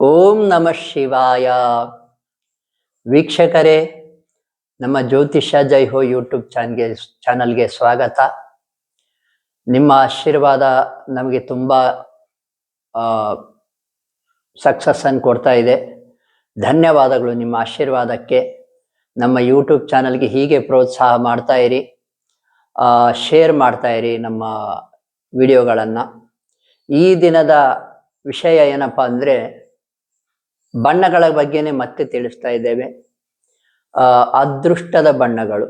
ಓಂ ನಮಃ ಶಿವಾಯ. ವೀಕ್ಷಕರೇ, ನಮ್ಮ ಜ್ಯೋತಿಷ ಜೈ ಹೋ ಯೂಟ್ಯೂಬ್ ಚಾನ್ಗೆ, ಚಾನಲ್ಗೆ ಸ್ವಾಗತ. ನಿಮ್ಮ ಆಶೀರ್ವಾದ ನಮಗೆ ತುಂಬ ಸಕ್ಸಸ್ ಅನ್ನು ಕೊಡ್ತಾ ಇದೆ. ಧನ್ಯವಾದಗಳು ನಿಮ್ಮ ಆಶೀರ್ವಾದಕ್ಕೆ. ನಮ್ಮ ಯೂಟ್ಯೂಬ್ ಚಾನಲ್ಗೆ ಹೀಗೆ ಪ್ರೋತ್ಸಾಹ ಮಾಡ್ತಾ ಇರಿ. ಶೇರ್ ಮಾಡ್ತಾ ಇರಿ ನಮ್ಮ ವಿಡಿಯೋಗಳನ್ನು. ಈ ದಿನದ ವಿಷಯ ಏನಪ್ಪ ಅಂದರೆ ಬಣ್ಣಗಳ ಬಗ್ಗೆನೇ ಮತ್ತೆ ತಿಳಿಸ್ತಾ ಇದ್ದೇವೆ. ಅದೃಷ್ಟದ ಬಣ್ಣಗಳು.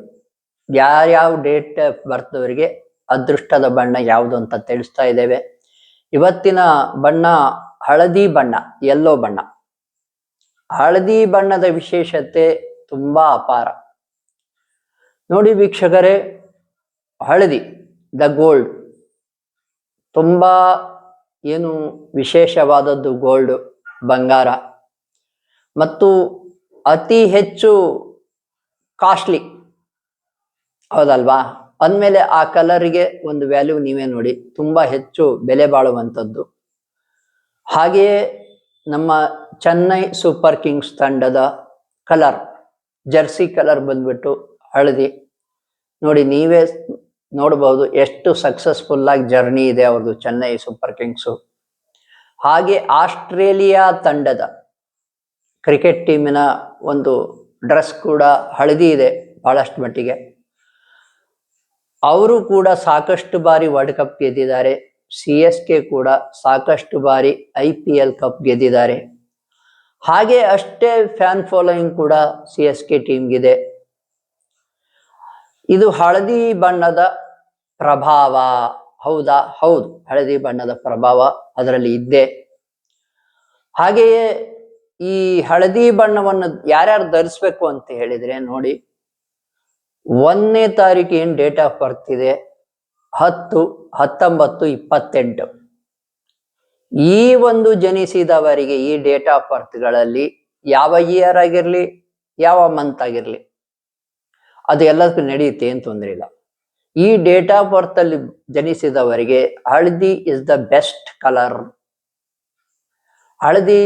ಯಾರ್ಯಾವ ಡೇಟ್ ಬರ್ತ್ವರಿಗೆ ಅದೃಷ್ಟದ ಬಣ್ಣ ಯಾವುದು ಅಂತ ತಿಳಿಸ್ತಾ ಇದ್ದೇವೆ. ಇವತ್ತಿನ ಬಣ್ಣ ಹಳದಿ ಬಣ್ಣ ಎಲ್ಲೋ ಬಣ್ಣ. ಹಳದಿ ಬಣ್ಣದ ವಿಶೇಷತೆ ತುಂಬಾ ಅಪಾರ. ನೋಡಿ ವೀಕ್ಷಕರೇ, ಹಳದಿ, ದ ಗೋಲ್ಡ್. ತುಂಬಾ ಏನು ವಿಶೇಷವಾದದ್ದು ಗೋಲ್ಡ್, ಬಂಗಾರ. ಮತ್ತು ಅತಿ ಹೆಚ್ಚು ಕಾಸ್ಟ್ಲಿ ಹೌದಲ್ವಾ? ಅಂದಮೇಲೆ ಆ ಕಲರಿಗೆ ಒಂದು ವ್ಯಾಲ್ಯೂ ನೀವೇ ನೋಡಿ. ತುಂಬಾ ಹೆಚ್ಚು ಬೆಲೆ ಬಾಳುವಂಥದ್ದು. ಹಾಗೆಯೇ ನಮ್ಮ ಚೆನ್ನೈ ಸೂಪರ್ ಕಿಂಗ್ಸ್ ತಂಡದ ಕಲರ್ ಜರ್ಸಿ ಕಲರ್ ಬಂದ್ಬಿಟ್ಟು ಹಳದಿ. ನೋಡಿ, ನೀವೇ ನೋಡಬಹುದು ಎಷ್ಟು ಸಕ್ಸಸ್ಫುಲ್ ಆಗಿ ಜರ್ನಿ ಇದೆ ಅವ್ರದ್ದು ಚೆನ್ನೈ ಸೂಪರ್ ಕಿಂಗ್ಸು ಹಾಗೆ ಆಸ್ಟ್ರೇಲಿಯಾ ತಂಡದ ಕ್ರಿಕೆಟ್ ಟೀಮಿನ ಒಂದು ಡ್ರೆಸ್ ಕೂಡ ಹಳದಿ ಇದೆ ಬಹಳಷ್ಟು ಮಟ್ಟಿಗೆ. ಅವರು ಕೂಡ ಸಾಕಷ್ಟು ಬಾರಿ ವರ್ಲ್ಡ್ ಕಪ್ ಗೆದ್ದಿದ್ದಾರೆ. ಸಿ ಎಸ್ ಕೆ ಕೂಡ ಸಾಕಷ್ಟು ಬಾರಿ ಐ ಪಿ ಎಲ್ ಕಪ್ ಗೆದ್ದಿದ್ದಾರೆ. ಹಾಗೆ ಅಷ್ಟೇ ಫ್ಯಾನ್ ಫಾಲೋಯಿಂಗ್ ಕೂಡ ಸಿ ಎಸ್ ಕೆ ಟೀಮ್ಗಿದೆ ಇದು ಹಳದಿ ಬಣ್ಣದ ಪ್ರಭಾವ. ಹೌದಾ? ಹೌದು. ಹಳದಿ ಬಣ್ಣದ ಪ್ರಭಾವ ಅದರಲ್ಲಿ ಇದ್ದೆ. ಹಾಗೆಯೇ ಈ ಹಳದಿ ಬಣ್ಣವನ್ನು ಯಾರ್ಯಾರು ಧರಿಸ್ಬೇಕು ಅಂತ ಹೇಳಿದ್ರೆ ನೋಡಿ, ಒಂದನೇ ತಾರೀಕು ಏನ್ ಡೇಟ್ ಆಫ್ ಬರ್ತ್ ಇದೆ, ಹತ್ತು, ಹತ್ತೊಂಬತ್ತು, ಇಪ್ಪತ್ತೆಂಟು. ಈ ಒಂದು ಜನಿಸಿದವರಿಗೆ ಈ ಡೇಟ್ ಆಫ್ ಬರ್ತ್ಗಳಲ್ಲಿ ಯಾವ ಇಯರ್ ಆಗಿರಲಿ, ಯಾವ ಮಂತ್ ಆಗಿರಲಿ, ಅದು ಎಲ್ಲದಕ್ಕೂ ನಡೆಯುತ್ತೆ ಏನು ತೊಂದರೆ ಇಲ್ಲ. ಈ ಡೇಟ್ ಆಫ್ ಬರ್ತ್ ಅಲ್ಲಿ ಜನಿಸಿದವರಿಗೆ ಹಳದಿ ಇಸ್ ದ ಬೆಸ್ಟ್ ಕಲರ್ ಹಳದಿ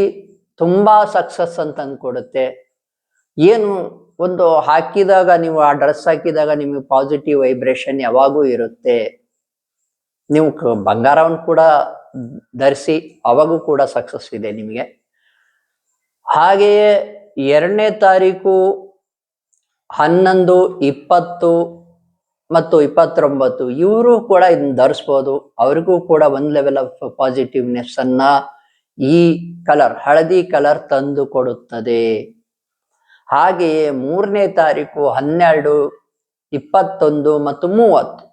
ತುಂಬಾ ಸಕ್ಸಸ್ ಅಂತ ಅಂದ್ಕೊಡುತ್ತೆ ಏನು ಒಂದು ಹಾಕಿದಾಗ ನೀವು ಆ ಡ್ರೆಸ್ ಹಾಕಿದಾಗ ನಿಮಗೆ ಪಾಸಿಟಿವ್ ವೈಬ್ರೇಷನ್ ಯಾವಾಗೂ ಇರುತ್ತೆ. ನೀವು ಬಂಗಾರವನ್ನು ಕೂಡ ಧರಿಸಿ ಅವಾಗೂ ಕೂಡ ಸಕ್ಸಸ್ ಇದೆ ನಿಮಗೆ. ಹಾಗೆಯೇ ಎರಡನೇ ತಾರೀಕು ಹನ್ನೊಂದು, ಇಪ್ಪತ್ತು ಮತ್ತು ಇಪ್ಪತ್ತೊಂಬತ್ತು ಇವರು ಕೂಡ ಇದನ್ನ ಧರಿಸ್ಬೋದು. ಅವ್ರಿಗೂ ಕೂಡ ಒಂದು ಲೆವೆಲ್ ಆಫ್ ಪಾಸಿಟಿವ್ನೆಸ್ ಅನ್ನ ಈ ಕಲರ್, ಹಳದಿ ಕಲರ್ ತಂದು ಕೊಡುತ್ತದೆ. ಹಾಗೆಯೇ ಮೂರನೇ ತಾರೀಕು ಹನ್ನೆರಡು, ಇಪ್ಪತ್ತೊಂದು ಮತ್ತು ಮೂವತ್ತು.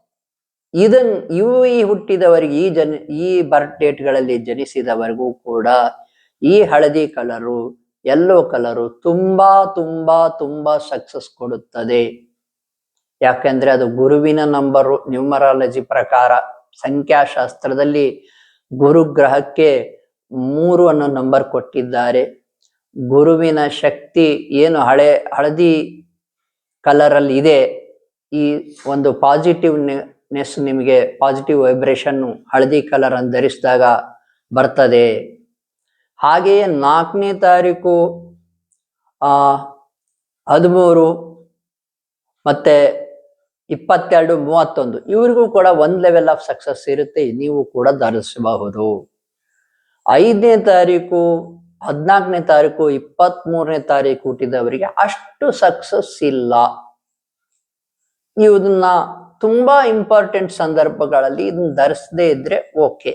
ಇದನ್, ಇವು ಈ ಹುಟ್ಟಿದವರಿಗೆ, ಈ ಜನ, ಈ ಬರ್ತ್ ಡೇಟ್ಗಳಲ್ಲಿ ಜನಿಸಿದವರಿಗೂ ಕೂಡ ಈ ಹಳದಿ ಕಲರು, ಎಲ್ಲೋ ಕಲರು ತುಂಬಾ ತುಂಬಾ ತುಂಬಾ ಸಕ್ಸಸ್ ಕೊಡುತ್ತದೆ. ಯಾಕೆಂದ್ರೆ ಅದು ಗುರುವಿನ ನಂಬರು ನ್ಯೂಮರಾಲಜಿ ಪ್ರಕಾರ ಸಂಖ್ಯಾಶಾಸ್ತ್ರದಲ್ಲಿ ಗುರು ಗ್ರಹಕ್ಕೆ ಮೂರು ಅನ್ನೋ ನಂಬರ್ ಕೊಟ್ಟಿದ್ದಾರೆ. ಗುರುವಿನ ಶಕ್ತಿ ಏನು ಹಳೆ, ಹಳದಿ ಕಲರ್ ಇದೆ. ಈ ಒಂದು ಪಾಸಿಟಿವ್ನೆಸ್ ನಿಮಗೆ, ಪಾಸಿಟಿವ್ ವೈಬ್ರೇಷನ್ ಹಳದಿ ಕಲರ್ ಅನ್ನು ಧರಿಸಿದಾಗ ಬರ್ತದೆ. ಹಾಗೆಯೇ ನಾಲ್ಕನೇ ತಾರೀಕು, ಆ, ಹದಿಮೂರು ಮತ್ತೆ ಇಪ್ಪತ್ತೆರಡು, ಮೂವತ್ತೊಂದು, ಇವರಿಗೂ ಕೂಡ ಒಂದು ಲೆವೆಲ್ ಆಫ್ ಸಕ್ಸಸ್ ಇರುತ್ತೆ, ನೀವು ಕೂಡ ಧರಿಸಬಹುದು. ಐದನೇ ತಾರೀಕು, ಹದಿನಾಲ್ಕನೇ ತಾರೀಕು ಇಪ್ಪತ್ತ್ ಮೂರನೇ ತಾರೀಕು ಹುಟ್ಟಿದವರಿಗೆ ಅಷ್ಟು ಸಕ್ಸಸ್ ಇಲ್ಲ. ನೀವು ಇದನ್ನ ತುಂಬಾ ಇಂಪಾರ್ಟೆಂಟ್ ಸಂದರ್ಭಗಳಲ್ಲಿ ಇದನ್ನ ಧರಿಸದೇ ಇದ್ರೆ ಓಕೆ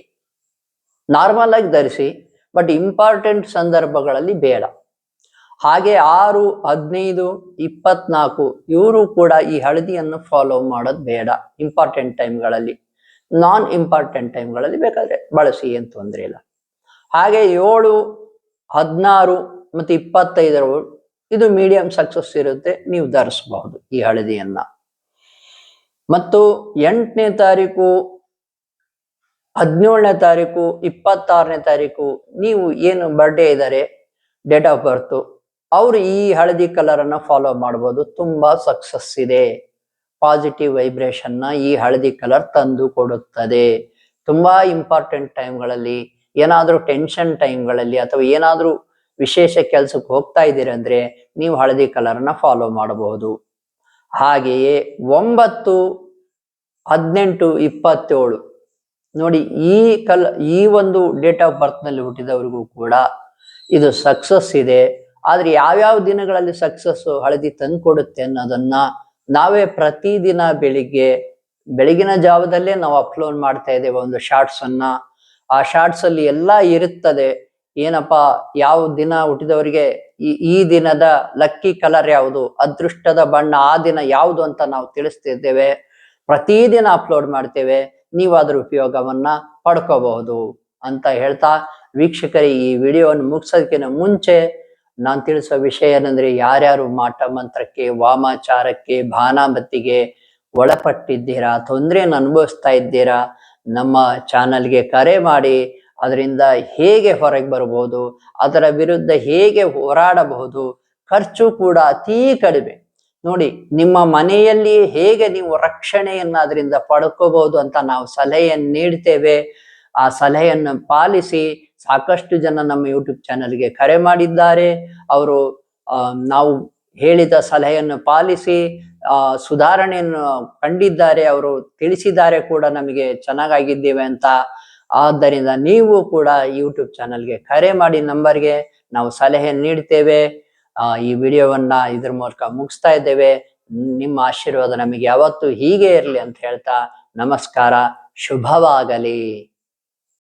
ನಾರ್ಮಲ್ ಆಗಿ ಧರಿಸಿ ಬಟ್ ಇಂಪಾರ್ಟೆಂಟ್ ಸಂದರ್ಭಗಳಲ್ಲಿ ಬೇಡ. ಹಾಗೆ ಆರು, ಹದಿನೈದು, ಇಪ್ಪತ್ನಾಲ್ಕು, ಇವರು ಕೂಡ ಈ ಹಳದಿಯನ್ನು ಫಾಲೋ ಮಾಡೋದು ಬೇಡ ಇಂಪಾರ್ಟೆಂಟ್ ಟೈಮ್ಗಳಲ್ಲಿ ನಾನ್ ಇಂಪಾರ್ಟೆಂಟ್ ಟೈಮ್ಗಳಲ್ಲಿ ಬೇಕಾದ್ರೆ ಬಳಸಿ ಏನು ತೊಂದರೆ ಇಲ್ಲ. ಹಾಗೆ ಏಳು, ಹದಿನಾರು ಮತ್ತು ಇಪ್ಪತ್ತೈದರ ಇದು ಮೀಡಿಯಂ ಸಕ್ಸಸ್ ಇರುತ್ತೆ. ನೀವು ಧರಿಸಬಹುದು ಈ ಹಳದಿಯನ್ನ. ಮತ್ತು ಎಂಟನೇ ತಾರೀಕು, ಹದಿನೇಳನೇ ತಾರೀಕು, ಇಪ್ಪತ್ತಾರನೇ ತಾರೀಕು, ನೀವು ಏನು ಬರ್ಡೇ ಇದ್ದಾರೆ ಡೇಟ್ ಆಫ್ ಬರ್ತು ಅವರು ಈ ಹಳದಿ ಕಲರ್ ಅನ್ನ ಫಾಲೋ ಮಾಡ್ಬೋದು. ತುಂಬಾ ಸಕ್ಸಸ್ ಇದೆ. ಪಾಸಿಟಿವ್ ವೈಬ್ರೇಷನ್ನ ಈ ಹಳದಿ ಕಲರ್ ತಂದು ಕೊಡುತ್ತದೆ. ತುಂಬಾ ಇಂಪಾರ್ಟೆಂಟ್ ಟೈಮ್ಗಳಲ್ಲಿ ಏನಾದ್ರೂ ಟೆನ್ಷನ್ ಟೈಮ್ಗಳಲ್ಲಿ ಅಥವಾ ಏನಾದರೂ ವಿಶೇಷ ಕೆಲಸಕ್ಕೆ ಹೋಗ್ತಾ ಇದ್ದೀರಂದ್ರೆ ನೀವು ಹಳದಿ ಕಲರ್ನ ಫಾಲೋ ಮಾಡಬಹುದು. ಹಾಗೆಯೇ ಒಂಬತ್ತು, ಹದಿನೆಂಟು, ಇಪ್ಪತ್ತೇಳು, ನೋಡಿ ಈ ಕಲ್, ಈ ಒಂದು ಡೇಟ್ ಆಫ್ ಬರ್ತ್ನಲ್ಲಿ ಹುಟ್ಟಿದವರಿಗೂ ಕೂಡ ಇದು ಸಕ್ಸಸ್ ಇದೆ. ಆದ್ರೆ ಯಾವ್ಯಾವ ದಿನಗಳಲ್ಲಿ ಸಕ್ಸಸ್ ಹಳದಿ ತಂದ್ಕೊಡುತ್ತೆ ಅನ್ನೋದನ್ನ ನಾವೇ ಪ್ರತಿದಿನ ಬೆಳಿಗ್ಗೆ, ಬೆಳಗಿನ ಜಾವದಲ್ಲೇ ನಾವು ಅಪ್ಲೋಡ್ ಮಾಡ್ತಾ ಇದ್ದೇವೆ ಒಂದು ಶಾರ್ಟ್ಸ್ ಅನ್ನ. ಆ ಶಾರ್ಟ್ಸ್ ಅಲ್ಲಿ ಎಲ್ಲಾ ಇರುತ್ತದೆ. ಏನಪ್ಪಾ, ಯಾವ ದಿನ ಹುಟ್ಟಿದವರಿಗೆ ಈ ಈ ದಿನದ ಲಕ್ಕಿ ಕಲರ್ ಯಾವುದು, ಅದೃಷ್ಟದ ಬಣ್ಣ, ಆ ದಿನ ಯಾವುದು ಅಂತ ನಾವು ತಿಳಿಸ್ತಿದ್ದೇವೆ. ಪ್ರತಿದಿನ ಅಪ್ಲೋಡ್ ಮಾಡ್ತೇವೆ. ನೀವು ಅದ್ರ ಉಪಯೋಗವನ್ನ ಪಡ್ಕೋಬಹುದು ಅಂತ ಹೇಳ್ತಾ ವೀಕ್ಷಕರಿಗೆ ಈ ವಿಡಿಯೋವನ್ನು ಮುಗಿಸೋದಕ್ಕಿಂತ ಮುಂಚೆ ನಾನು ತಿಳಿಸುವ ವಿಷಯ ಏನಂದ್ರೆ, ಯಾರ್ಯಾರು ಮಾಟ ಮಂತ್ರಕ್ಕೆ, ವಾಮಾಚಾರಕ್ಕೆ ಭಾನಾಮತಿಗೆ ಒಳಪಟ್ಟಿದ್ದೀರಾ ತೊಂದರೆಯನ್ನು ಅನುಭವಿಸ್ತಾ ಇದ್ದೀರಾ ನಮ್ಮ ಚಾನಲ್ಗೆ ಕರೆ ಮಾಡಿ ಅದರಿಂದ ಹೇಗೆ ಹೊರಗೆ ಬರಬಹುದು, ಅದರ ವಿರುದ್ಧ ಹೇಗೆ ಹೋರಾಡಬಹುದು, ಖರ್ಚು ಕೂಡ ಅತೀ ಕಡಿಮೆ. ನೋಡಿ, ನಿಮ್ಮ ಮನೆಯಲ್ಲಿ ಹೇಗೆ ನೀವು ರಕ್ಷಣೆಯನ್ನು ಅದರಿಂದ ಪಡ್ಕೋಬಹುದು ಅಂತ ನಾವು ಸಲಹೆಯನ್ನು ನೀಡ್ತೇವೆ. ಆ ಸಲಹೆಯನ್ನು ಪಾಲಿಸಿ ಸಾಕಷ್ಟು ಜನ ನಮ್ಮ ಯೂಟ್ಯೂಬ್ ಚಾನಲ್ಗೆ ಕರೆ ಮಾಡಿದ್ದಾರೆ. ಅವರು ನಾವು ಹೇಳಿದ ಸಲಹೆಯನ್ನು ಪಾಲಿಸಿ ಆ, ಸುಧಾರಣೆಯನ್ನು ಕಂಡಿದ್ದಾರೆ, ಅವರು ತಿಳಿಸಿದ್ದಾರೆ ಕೂಡ ನಮಗೆ ಚೆನ್ನಾಗಾಗಿದ್ದೇವೆ ಅಂತ. ಆದ್ದರಿಂದ ನೀವು ಕೂಡ ಯೂಟ್ಯೂಬ್ ಚಾನಲ್ಗೆ ಕರೆ ಮಾಡಿ ನಂಬರ್ಗೆ ನಾವು ಸಲಹೆ ನೀಡ್ತೇವೆ. ಆ, ಈ ವಿಡಿಯೋವನ್ನ ಇದ್ರ ಮೂಲಕ ಮುಗಿಸ್ತಾ ಇದ್ದೇವೆ. ನಿಮ್ಮ ಆಶೀರ್ವಾದ ನಮಗೆ ಯಾವತ್ತೂ ಹೀಗೆ ಇರಲಿ ಅಂತ ಹೇಳ್ತಾ ನಮಸ್ಕಾರ. ಶುಭವಾಗಲಿ.